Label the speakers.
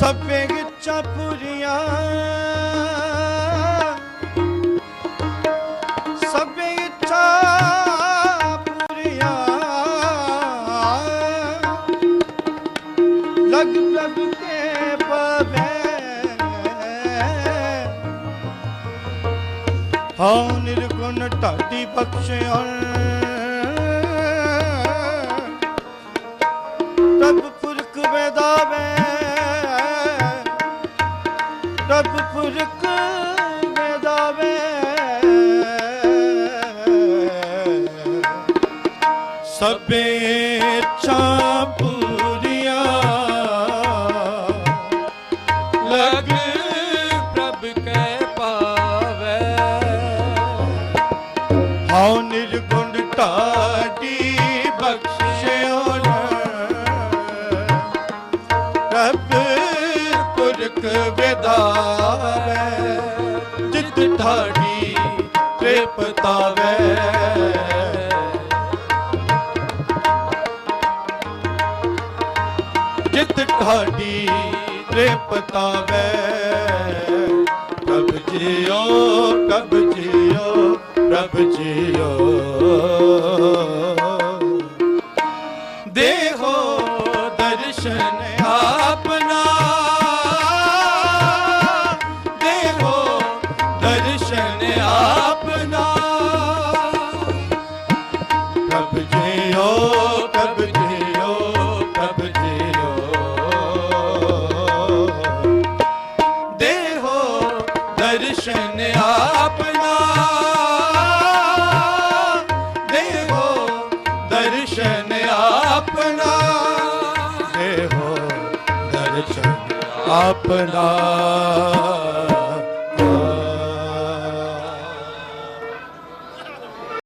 Speaker 1: ਸਭੇ ਗਿੱਚਾ ਪੂਰੀਆਂ। ਸਭੇ ਗਿੱਚਾ ਪੂਰੀਆਂ। ਲਗ ਕੇ ਪਵੇ। ਨਿਰਗੁਣ ਢਾਡੀ ਬਖਸ਼ਿਆ ਸਭੇ ਇੱਛਾ ਪੂਰੀਆਂ।
Speaker 2: ਲਗ ਪ੍ਰਭ ਕੈ ਪਾਵੈ
Speaker 1: ਹਉ ਨਿਰਗੁਣ ਢਾਡੀ ਬਖਸ਼ਿਓ ਰੱਬ ਪੁਰਖ ਵਿਦਾਵੇ ਜਿਤ ਢਾਡੀ ਤ੍ਰਿਪਤਾਵੇ। ਜਿਤ ਢਾਡੀ ਤ੍ਰਿਪਤਾਵੇ ਪ੍ਰਭ ਜੀਓ ਕਬ ਜੀਓ ਪ੍ਰਭ ਜੀਓ। ਦਰਸ਼ਨ ਆਪਣਾ। ਦੇਹੋ ਦਰਸ਼ਨ ਆਪਣਾ।